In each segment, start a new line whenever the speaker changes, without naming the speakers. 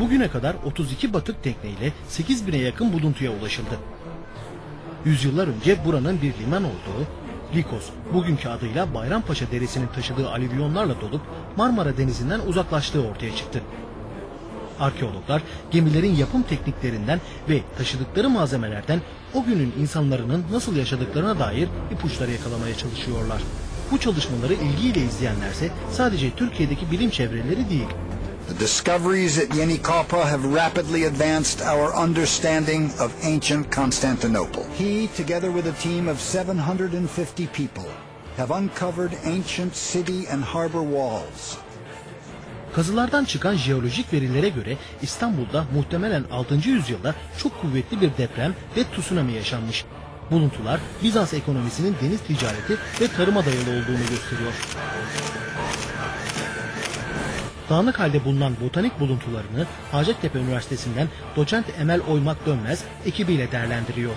Bugüne kadar 32 batık tekneyle 8 bine yakın buluntuya ulaşıldı. Yüzyıllar önce buranın bir liman olduğu, Likos, bugünkü adıyla Bayrampaşa Deresi'nin taşıdığı alüvyonlarla dolup Marmara Denizi'nden uzaklaştığı ortaya çıktı. Arkeologlar gemilerin yapım tekniklerinden ve taşıdıkları malzemelerden o günün insanların nasıl yaşadıklarına dair ipuçları yakalamaya çalışıyorlar. Bu çalışmaları ilgiyle izleyenlerse sadece Türkiye'deki bilim çevreleri değil,
The discoveries at Yenikapı have rapidly advanced our understanding of ancient Constantinople. He, together with a team of 750 people, have uncovered ancient city and harbor walls.
Kazılardan çıkan jeolojik verilere göre İstanbul'da muhtemelen 6. yüzyılda çok kuvvetli bir deprem ve tsunami yaşanmış. Buluntular Bizans ekonomisinin deniz ticareti ve tarıma dayalı olduğunu gösteriyor. Dağınık halde bulunan botanik buluntularını Hacettepe Üniversitesi'nden doçent Emel Oymak Dönmez ekibiyle değerlendiriyor.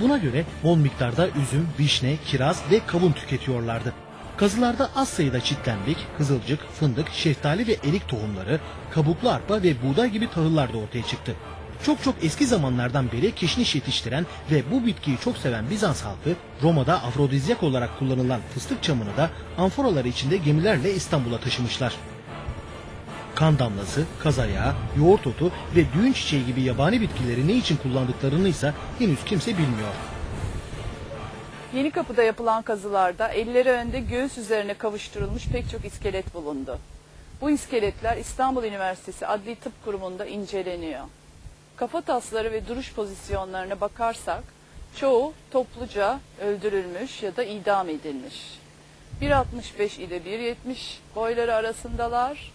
Buna göre bol miktarda üzüm, vişne, kiraz ve kavun tüketiyorlardı. Kazılarda az sayıda çitlenbik, kızılcık, fındık, şeftali ve erik tohumları, kabuklu arpa ve buğday gibi tahıllar da ortaya çıktı. Çok çok eski zamanlardan beri kişniş yetiştiren ve bu bitkiyi çok seven Bizans halkı Roma'da afrodizyak olarak kullanılan fıstık çamını da amforaları içinde gemilerle İstanbul'a taşımışlar. Kan damlası, kazayağı, yoğurt otu ve düğün çiçeği gibi yabani bitkileri ne için kullandıklarını ise henüz kimse bilmiyor.
Yeni Kapı'da yapılan kazılarda elleri önde göğüs üzerine kavuşturulmuş pek çok iskelet bulundu. Bu iskeletler İstanbul Üniversitesi Adli Tıp Kurumu'nda inceleniyor. Kafa tasları ve duruş pozisyonlarına bakarsak çoğu topluca öldürülmüş ya da idam edilmiş. 1.65 ile 1.70 boyları arasındalar,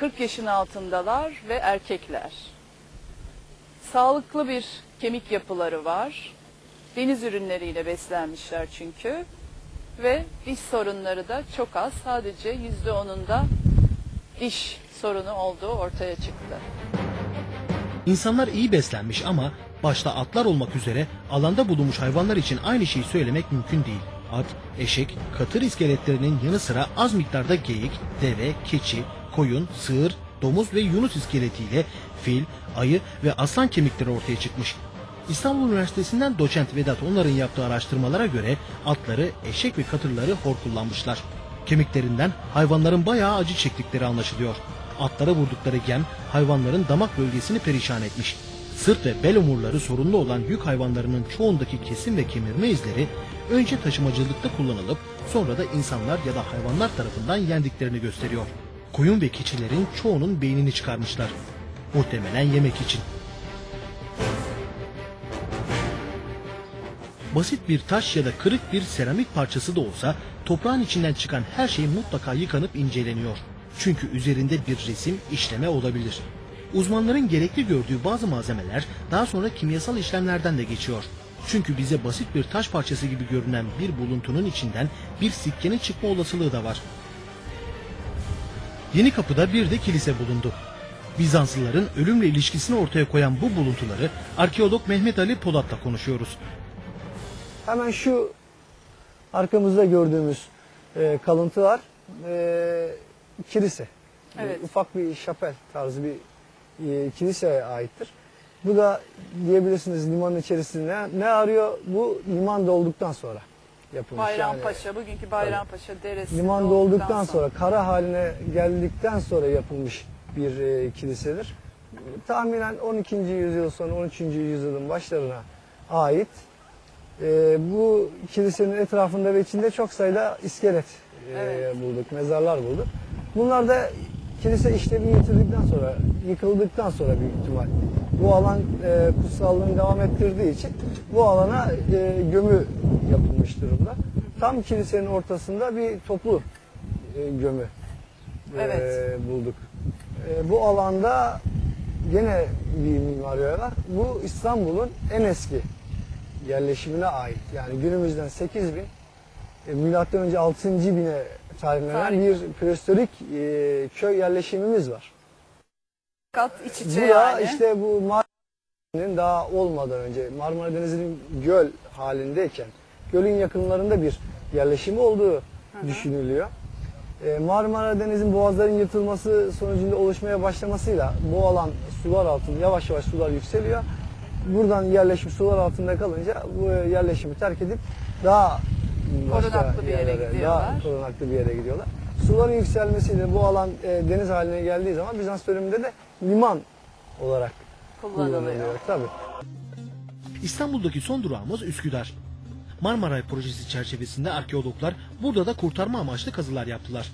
40 yaşın altındalar ve erkekler. Sağlıklı bir kemik yapıları var. Deniz ürünleriyle beslenmişler çünkü. Ve diş sorunları da çok az. Sadece yüzde onunda diş sorunu olduğu ortaya çıktı.
İnsanlar iyi beslenmiş ama başta atlar olmak üzere alanda bulunmuş hayvanlar için aynı şeyi söylemek mümkün değil. At, eşek, katır iskeletlerinin yanı sıra az miktarda geyik, deve, keçi, koyun, sığır, domuz ve yunus iskeletiyle fil, ayı ve aslan kemikleri ortaya çıkmış. İstanbul Üniversitesi'nden doçent Vedat onların yaptığı araştırmalara göre atları, eşek ve katırları hor kullanmışlar. Kemiklerinden hayvanların bayağı acı çektikleri anlaşılıyor. Atlara vurdukları gem hayvanların damak bölgesini perişan etmiş. Sırt ve bel omurları sorunlu olan yük hayvanlarının çoğundaki kesim ve kemirme izleri önce taşımacılıkta kullanılıp sonra da insanlar ya da hayvanlar tarafından yendiklerini gösteriyor. Koyun ve keçilerin çoğunun beynini çıkarmışlar. Muhtemelen yemek için. Basit bir taş ya da kırık bir seramik parçası da olsa toprağın içinden çıkan her şey mutlaka yıkanıp inceleniyor. Çünkü üzerinde bir resim, işleme olabilir. Uzmanların gerekli gördüğü bazı malzemeler daha sonra kimyasal işlemlerden de geçiyor. Çünkü bize basit bir taş parçası gibi görünen bir buluntunun içinden bir sikkenin çıkma olasılığı da var. Yeni Kapı'da bir de kilise bulundu. Bizanslıların ölümle ilişkisini ortaya koyan bu buluntuları arkeolog Mehmet Ali Polat'la konuşuyoruz.
Hemen şu arkamızda gördüğümüz e, kalıntılar e, kilise.
Evet.
E, ufak bir şapel tarzı bir e, kiliseye aittir. Bu da diyebilirsiniz limanın içerisinde ne arıyor? Bu liman dolduktan sonra yapılmış. Yani
Bayrampaşa, bugünkü Bayrampaşa Deresi.
liman dolduktan sonra, kara haline geldikten sonra yapılmış bir e, kilisedir. Tahminen 12. yüzyıl sonu 13. yüzyılın başlarına ait. E, bu kilisenin etrafında ve içinde çok sayıda iskelet e,
Evet.
bulduk, mezarlar bulduk. Bunlar da kilise işlevini yitirdikten sonra, yıkıldıktan sonra büyük ihtimal bu alan e, kutsallığını devam ettirdiği için bu alana e, gömü yapılmış durumda. Tam kilisenin ortasında bir toplu e, gömü e,
Evet.
bulduk. E, bu alanda gene bir mimari var. Bu İstanbul'un en eski yerleşimine ait. Yani günümüzden 8000 bin, e, milattan önce 6. bine tarihlenen
Tarih.
bir prehistorik e, köy yerleşimimiz var.
kat iç içe
Bu da
yani.
işte bu Marmara'nın daha olmadan önce Marmara Denizi'nin göl halindeyken gölün yakınlarında bir yerleşimi olduğu düşünülüyor. E, Marmara Deniz'in boğazların yırtılması sonucunda oluşmaya başlamasıyla bu alan sular altında yavaş yavaş sular yükseliyor. Buradan yerleşim sular altında kalınca bu yerleşimi terk edip daha başka
Korunaklı bir yere gidiyorlar.
Daha korunaklı bir yere gidiyorlar. Suların yükselmesiyle bu alan e, deniz haline geldiği zaman Bizans döneminde de liman olarak
Kullanılıyor.
kullanılıyor. Tabii.
İstanbul'daki son durağımız Üsküdar. Marmaray projesi çerçevesinde arkeologlar burada da kurtarma amaçlı kazılar yaptılar.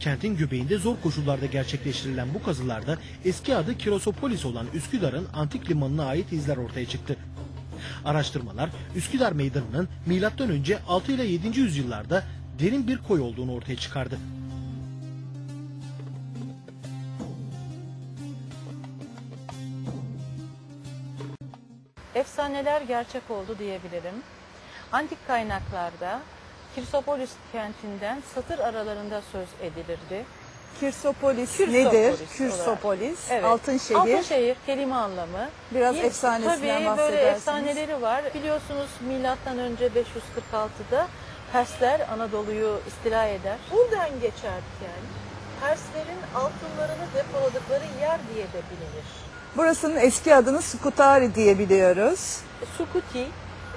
Kentin göbeğinde zor koşullarda gerçekleştirilen bu kazılarda eski adı Kirosopolis olan Üsküdar'ın antik limanına ait izler ortaya çıktı. Araştırmalar Üsküdar Meydanı'nın M.Ö. 6 ile 7. yüzyıllarda derin bir koy olduğunu ortaya çıkardı.
efsaneler gerçek oldu diyebilirim. Antik kaynaklarda Kirsopolis kentinden satır aralarında söz edilirdi.
Kirsopolis,
Kürsopolis
nedir?
olarak.
Kürsopolis,
Evet.
Altınşehir.
Altınşehir kelime anlamı.
Biraz
Yine-
efsanesinden
Tabii böyle
bahsedersiniz.
efsaneleri var. Biliyorsunuz milattan önce 546'da Persler Anadolu'yu istila eder. Buradan geçerdik yani. Perslerin altınlarını depoladıkları yer diye de bilinir.
Burasının eski adını Skutari diye biliyoruz.
Sukuti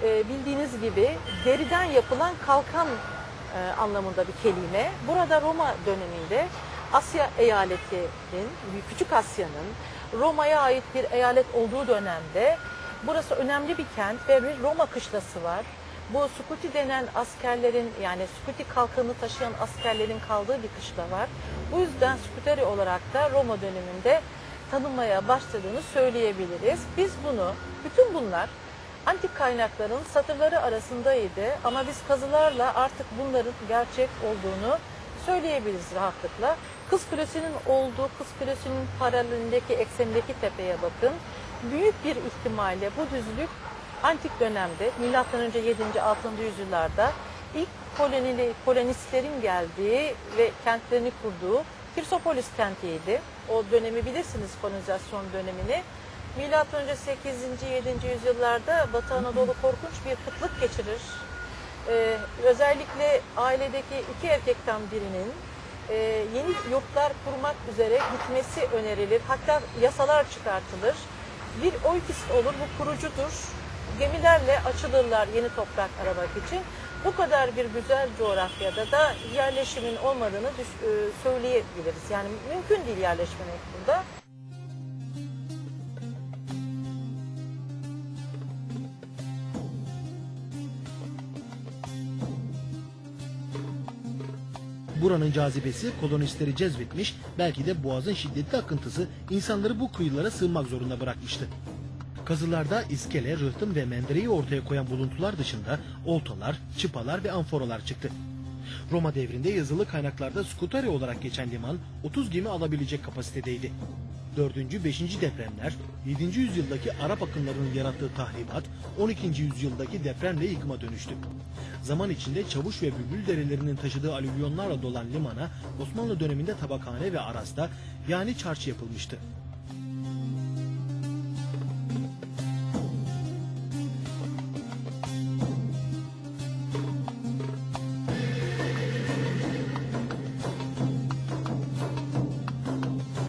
e, bildiğiniz gibi deriden yapılan kalkan e, anlamında bir kelime. Burada Roma döneminde Asya eyaletinin, Küçük Asya'nın Roma'ya ait bir eyalet olduğu dönemde burası önemli bir kent ve bir Roma kışlası var. Bu Sukuti denen askerlerin yani Sukuti kalkanı taşıyan askerlerin kaldığı bir kışla var. Bu yüzden Skuteri olarak da Roma döneminde tanınmaya başladığını söyleyebiliriz. Biz bunu, bütün bunlar antik kaynakların satırları arasındaydı ama biz kazılarla artık bunların gerçek olduğunu söyleyebiliriz rahatlıkla. Kız Kulesi'nin olduğu Kız Kulesi'nin paralelindeki eksenindeki tepeye bakın. Büyük bir ihtimalle bu düzlük antik dönemde M.Ö. 7. 6. yüzyıllarda ilk kolonili, kolonistlerin geldiği ve kentlerini kurduğu Kirsopolis kentiydi. O dönemi bilirsiniz kolonizasyon dönemini. Milattan önce 8. 7. yüzyıllarda Batı Anadolu korkunç bir kıtlık geçirir. Ee, özellikle ailedeki iki erkekten birinin e, yeni yurtlar kurmak üzere gitmesi önerilir. Hatta yasalar çıkartılır. Bir oikist olur, bu kurucudur. Gemilerle açılırlar yeni toprak aramak için. Bu kadar bir güzel coğrafyada da yerleşimin olmadığını e, söyleyebiliriz. Yani mümkün değil yerleşmemek burada.
Buranın cazibesi kolonistleri cezbetmiş, belki de boğazın şiddetli akıntısı insanları bu kıyılara sığınmak zorunda bırakmıştı. Kazılarda iskele, rıhtım ve mendereyi ortaya koyan buluntular dışında oltalar, çıpalar ve amforalar çıktı. Roma devrinde yazılı kaynaklarda Skutari olarak geçen liman 30 gemi alabilecek kapasitedeydi. 4. 5. depremler, 7. yüzyıldaki Arap akınlarının yarattığı tahribat, 12. yüzyıldaki depremle yıkıma dönüştü. Zaman içinde Çavuş ve Bülbül derelerinin taşıdığı alüvyonlarla dolan limana Osmanlı döneminde tabakhane ve arasta yani çarşı yapılmıştı.